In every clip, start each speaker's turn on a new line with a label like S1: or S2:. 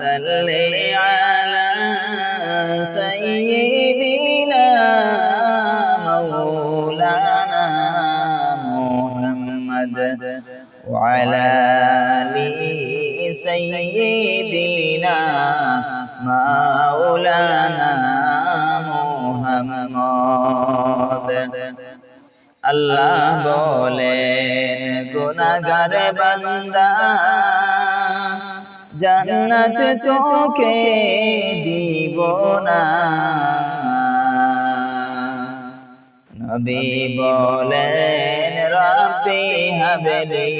S1: صل على سيدنا مولانا محمد وعلى آل سيدنا مولانا محمد আল্লাহ বলেন গুনাগার বান্দা জান্নাত তোকে দিব না। নবী বলেন, রব্বি হাবলি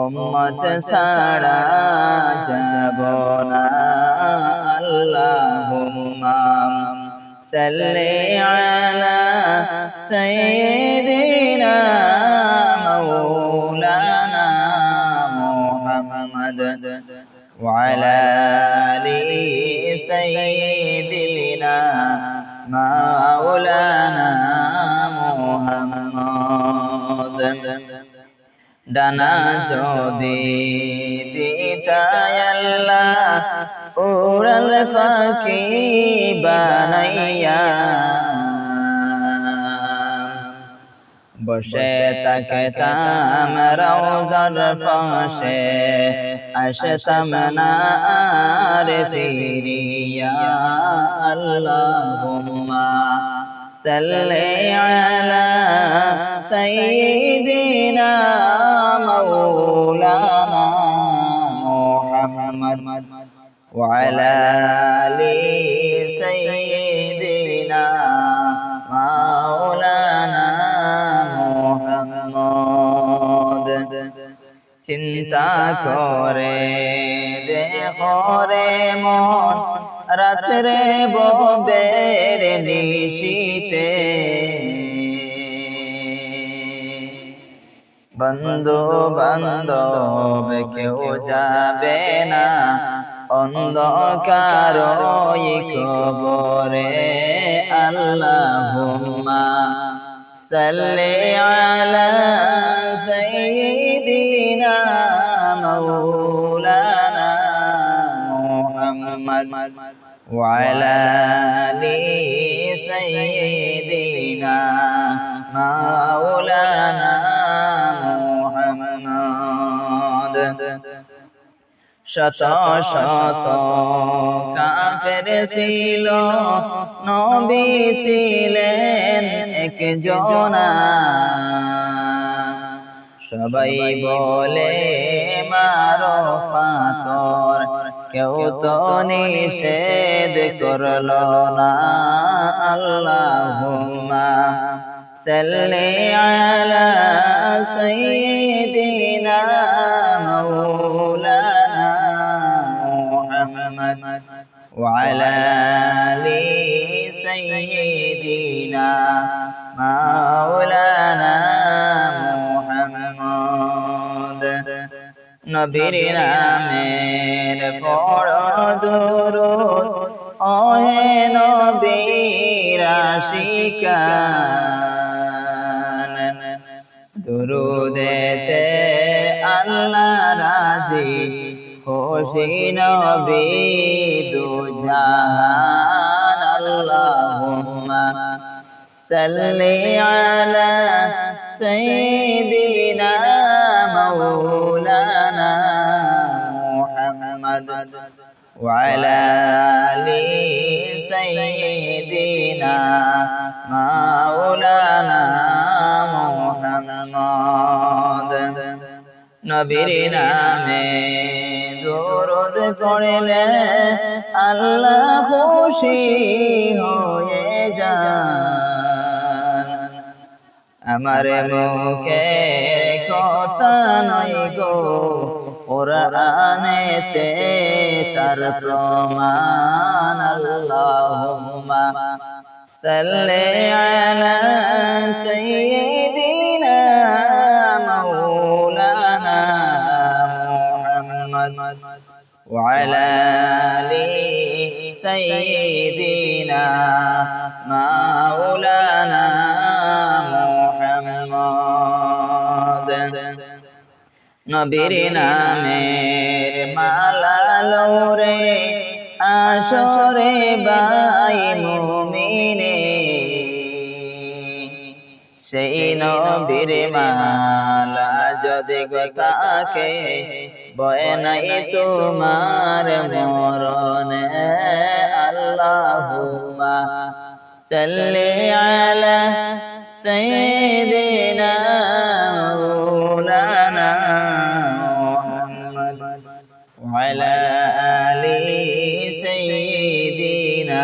S1: উম্মত সারা যাব না। আল্লাহুম্মা সাল্লি আলা সাইয়্যিদিনা মাওলানা মুহাম্মদ وعلى آل سيدنا مولانا محمد ডানা যদি দিতায় আল্লাহ উড়াল ফাঁকি বানাইয়া বসে তাকে তাম রওজার পাশে أشتمنا عارفين يا اللهم صل على سيدنا مولانا محمد وعلى لي سيدنا مولانا চিন্তা করে। দেখরে মন, রাত্রে ববের নিশিতে। বন্ধু বান্ধব কেউ যাবে না, অন্ধকার কবরে। আল্লাহুম্মা সাল্লি আলা মুহাম্মদ وعلى آل سيدنا مولانا محمد শত শত কাফের ছিল নবী ছিলেন একজনা সবাই বলে মারো পাথর কেউ তো নিষেধ করল না। আল্লাহ সাল্লি আলা সাইয়্যিদিনা মাওলানা মুহাম্মদ ওয়া আলা আলি মাওলানা নবীর নামের পড় দুরুদ, ওহে নবীর আশিকান। দুরুদেতে আল্লাহ রাজি, খুশি নবী দুজাহান, আল্লাহুম্মা সাল্লি আলা সাইয়্যিদিনা وعلى آل سيدنا مولانا محمد নবীর নামে দরদ পড়লে আল্লাহ খুশি হয়ে যান আমার মুখে কথা নয় গো কোরআনেতে তার প্রমাণ আল্লাহুম্মা সাল্লি আলা সাইয়্যিদিনা মাওলানা মুহাম্মদ ওয়া আলা সাইয়্যিদিনা মা নবীর নামে মালা লোরে আসরে বাই মুমিনে। সেই নবীর মালা যদি গোতাকে, বয় নাই তোমার মরণে। আল্লাহুমা সাল্লি আলা সাইয়্যিদি وعلى آل سيدنا